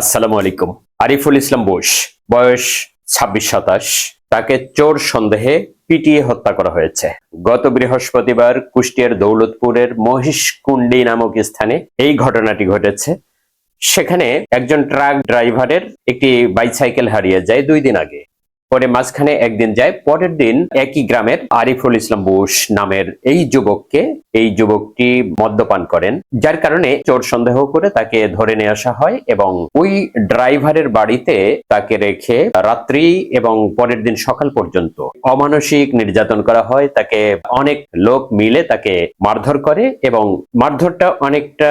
আসসালামু আলাইকুম। আরিফুল ইসলাম বোস, বয়স ছাব্বিশ সাতাশ, তাকে চোর সন্দেহে পিটিয়ে হত্যা করা হয়েছে। গত বৃহস্পতিবার কুষ্টিয়ার দৌলতপুরের মহিষকুণ্ডি নামক স্থানে এই ঘটনাটি ঘটেছে। সেখানে একজন ট্রাক ড্রাইভারের একটি বাইসাইকেল হারিয়ে যায় দুই দিন আগে। পরে মাঝখানে একদিন যায়, পরের দিন একই গ্রামের আরিফুল ইসলাম বোস নামের এই যুবককে, এই যুবকটি মদ্যপান করেন, যার কারণে চোর সন্দেহ করে তাকে ধরে নিয়ে আসা হয় এবং ওই ড্রাইভারের বাড়িতে তাকে রেখে রাত্রি এবং পরের দিন সকাল পর্যন্ত অমানসিক নির্যাতন করা হয়। তাকে অনেক লোক মিলে তাকে মারধর করে এবং মারধরটা অনেকটা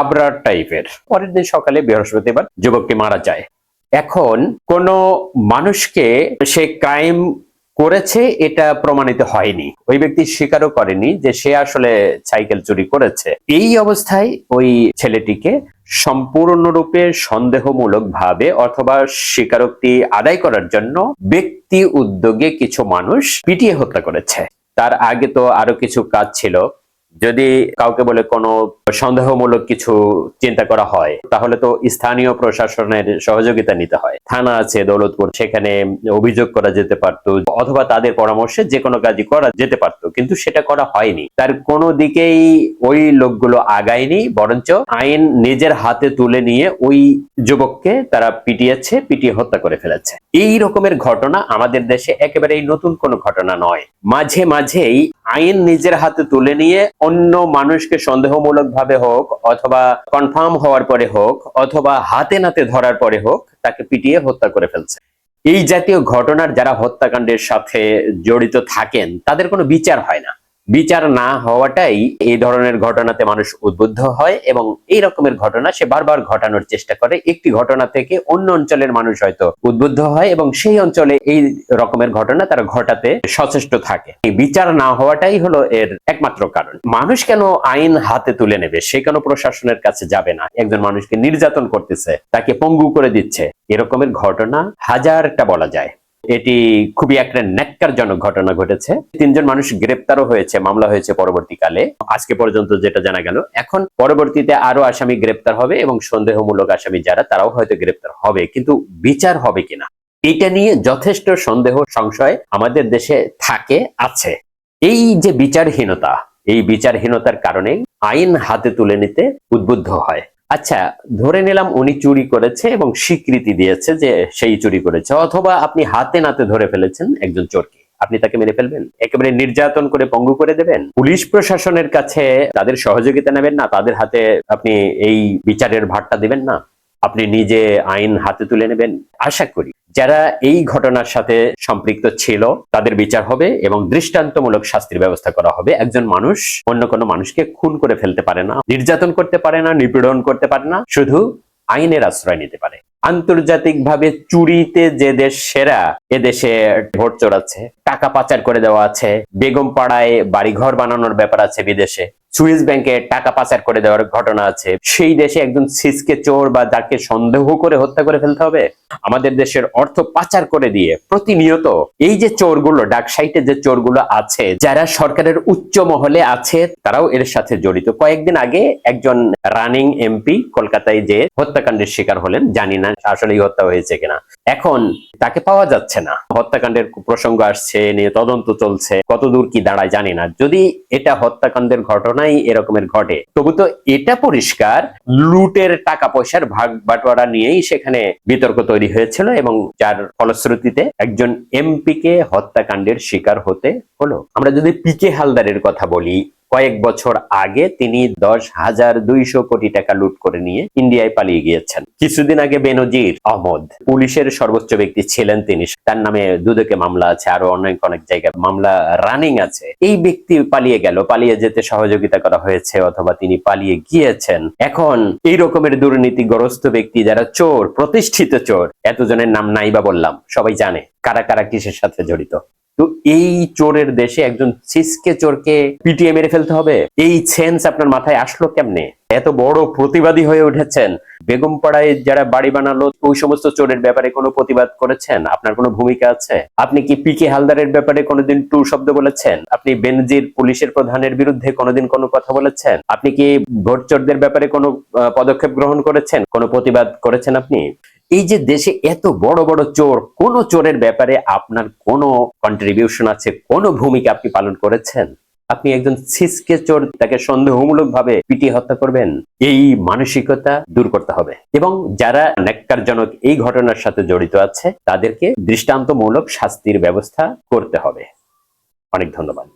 আবরার টাইপের। পরের দিন সকালে বৃহস্পতিবার যুবকটি মারা যায়। এখন কোন মানুষকে সে ক্রাইম করেছে এটা প্রমাণিত হয়নি। ওই ব্যক্তি স্বীকারও করেনি যে সে আসলে সাইকেল চুরি করেছে। এই অবস্থায় ওই ছেলেটিকে সম্পূর্ণরূপে সন্দেহমূলক ভাবে অথবা স্বীকারোক্তি আদায় করার জন্য ব্যক্তি উদ্যোগে কিছু মানুষ পিটিয়ে হত্যা করেছে। তার আগে তো আরও কিছু কাজ ছিল। যদি কাউকে বলে কোনো সন্দেহমূলক কিছু চিন্তা করা হয়, তাহলে তো স্থানীয় প্রশাসনের সহযোগিতা নিতে হয়। থানা আছে, দৌলতপুর, সেখানে অভিযোগ করা যেতে পারতো অথবা তাদের পরামর্শে যে কোনো কাজই করা যেতে পারতো, কিন্তু সেটা করা হয়নি। তার কোনো দিকেই ওই লোকগুলো আগায়নি, বরঞ্চ আইন নিজের হাতে তুলে নিয়ে ওই যুবককে তারা পিটিয়েছে, পিটিয়ে হত্যা করে ফেলেছে। এই রকমের ঘটনা আমাদের দেশে একেবারেই নতুন কোনো ঘটনা নয়। মাঝে মাঝেই আইন নিজের হাতে তুলে নিয়ে অন্য মানুষকে সন্দেহমূলক ভাবে হোক, অথবা কনফার্ম হওয়ার পরে হোক, অথবা হাতে নাতে ধরার পরে হোক, তাকে পিটিয়ে হত্যা করে ফেলছে। এই জাতীয় ঘটনার যারা হত্যাকাণ্ডের সাথে জড়িত থাকেন, তাদের কোনো বিচার হয় না। বিচার না হওয়াটাই এই ধরনের ঘটনাতে মানুষ উদ্বুদ্ধ হয় এবং এই রকমের ঘটনা সে বারবার ঘটানোর চেষ্টা করে। একটি ঘটনা থেকে অন্য অঞ্চলের মানুষ হয়তো উদ্বুদ্ধ হয় এবং সেই অঞ্চলে এই রকমের ঘটনা তারা ঘটাতে সচেষ্ট থাকে। বিচার না হওয়াটাই হলো এর একমাত্র কারণ। মানুষ কেন আইন হাতে তুলে নেবে? সে কেন প্রশাসনের কাছে যাবে না? একজন মানুষকে নির্যাতন করতেছে, তাকে পঙ্গু করে দিচ্ছে। এরকমের ঘটনা হাজারটা বলা যায়। এটি খুবই একটা ন্যাক্কারজনক ঘটনা ঘটেছে। তিনজন মানুষ গ্রেপ্তারও হয়েছে, মামলা হয়েছে পরবর্তীকালে। আজকে পর্যন্ত যেটা জানা গেল, এখন পরবর্তীতে আরও আসামি গ্রেপ্তার হবে এবং সন্দেহমূলক আসামি যারা, তারাও হয়তো গ্রেপ্তার হবে, কিন্তু বিচার হবে কিনা? এটা নিয়ে যথেষ্ট সন্দেহ, সংশয় আমাদের দেশে থাকে, আছে। এই যে বিচারহীনতা, এই বিচারহীনতার কারণে আইন হাতে তুলে নিতে উদ্বুদ্ধ হয়। আচ্ছা ধরে নিলাম উনি চুরি করেছে এবং স্বীকৃতি দিয়েছে যে সেই চুরি করেছে, অথবা আপনি হাতে নাতে ধরে ফেলেছেন একজন চোরকে। আপনি তাকে মেরে ফেলবেন? একেবারে নির্যাতন করে পঙ্গু করে দেবেন? পুলিশ প্রশাসনের কাছে তাদের সহযোগিতা নেবেন না? তাদের হাতে আপনি এই বিচারের ভারটা দেবেন না? আপনি নিজে আইন হাতে তুলে নেবেন। আশা করি যারা এই ঘটনার সাথে সম্পৃক্ত ছিল, তাদের বিচার হবে এবং দৃষ্টান্তমূলক শাস্তির ব্যবস্থা করা হবে। একজন মানুষ অন্য কোনো মানুষকে খুন করে ফেলতে পারে না, নির্যাতন করতে পারে না, নিপীড়ন করতে পারে না, শুধু আইনের আশ্রয় নিতে পারে। আন্তর্জাতিকভাবে চুরিতে যে দেশ সেরা এ দেশে ভোট চোরাচ্ছে টাকা পাচার করে দেওয়া আছে, বেগম পাড়ায় বাড়িঘর বানানোর ব্যাপার আছে বিদেশে, সুইস ব্যাংকে টাকা পাচার করে দেওয়ার ঘটনা আছে। সেই দেশে একজন সিসকে চোর বা যাকে সন্দেহ করে হত্যা করে ফেলতে হবে, আমাদের দেশের অর্থ পাচার করে দিয়ে প্রতিনিয়ত এই যে চোরগুলো ডাক সাইটে যে চোরগুলো আছে, যারা সরকারের উচ্চ মহলে আছে, তারাও এর সাথে জড়িত। কয়েকদিন আগে একজন রানিং এমপি কলকাতায় যে হত্যাকাণ্ডের শিকার হলেন, জানি না আসলেই হত্যা হয়েছে কিনা। এখন তাকে পাওয়া যাচ্ছে না। হত্যাকাণ্ডের প্রসঙ্গ আসছে, নিয়ে তদন্ত চলছে। কতদূর কি দাঁড়ায় জানি না। যদি এটা হত্যাকাণ্ডের ঘটনাই এরকমের ঘটে, তবু তো এটা পরিষ্কার, লুটের টাকা পয়সার ভাগ বাটোয়ারা নিয়েই সেখানে বিতর্ক তৈরি হয়েছিল এবং যার ফলশ্রুতিতে একজন এমপি কে হত্যাকাণ্ডের শিকার হতে হলো। আমরা যদি পিকে হালদারের কথা বলি কয়েক বছর আগে তিনি দশ হাজার দুইশো কোটি টাকা লুট করে নিয়ে ইন্ডিয়ায় পালিয়ে গিয়েছেন। কিছুদিন আগে বেনজির আহমদ পুলিশের সর্বোচ্চ ব্যক্তি ছিলেন তিনি। তার নামে দুদকে মামলা আছে, আরও অনেক অনেক জায়গায় মামলা রানিং আছে। এই ব্যক্তি পালিয়ে গেল, পালিয়ে যেতে সহযোগিতা করা হয়েছে অথবা তিনি পালিয়ে গিয়েছেন। এখন এই রকমের দুর্নীতিগ্রস্ত ব্যক্তি যারা চোর, প্রতিষ্ঠিত চোর, এতজনের নাম নাই বা বললাম, সবাই জানে কারা কারা কিসের সাথে জড়িত। তো এই চোরের দেশে একজন সিসকে চোরকে পিটিয়ে মেরে ফেলতে হবে। এই সেন্স আপনার মাথায় আসলো কেমনে? এত বড় প্রতিবাদী হয়ে উঠেছেন। বেগমপাড়ায় যারা বাড়ি বানালো, ওই সমস্ত চোরের ব্যাপারে কোনো প্রতিবাদ করেছেন? আপনার কোনো ভূমিকা আছে? আপনি কি পি কে হালদারের ব্যাপারে কোনোদিন টু শব্দ বলেছেন? আপনি বেনজির পুলিশের প্রধানের বিরুদ্ধে কোনোদিন কোনো কথা বলেছেন? আপনি কি ভোট চোরদের ব্যাপারে কোনো পদক্ষেপ গ্রহণ করেছেন? কোনো প্রতিবাদ করেছেন আপনি? এই যে দেশে এত বড় বড় চোর, কোন চোরের ব্যাপারে আপনার কোনো কন্ট্রিবিউশন আছে? কোনো ভূমিকা আপনি পালন করেছেন? আপনি একজন সিসকে চোর তাকে সন্দেহমূলক ভাবে পিটিয়ে হত্যা করবেন, এই মানসিকতা দূর করতে হবে। এবং যারা ন্যাক্কারজনক এই ঘটনার সাথে জড়িত আছে, তাদেরকে দৃষ্টান্তমূলক শাস্তির ব্যবস্থা করতে হবে। অনেক ধন্যবাদ।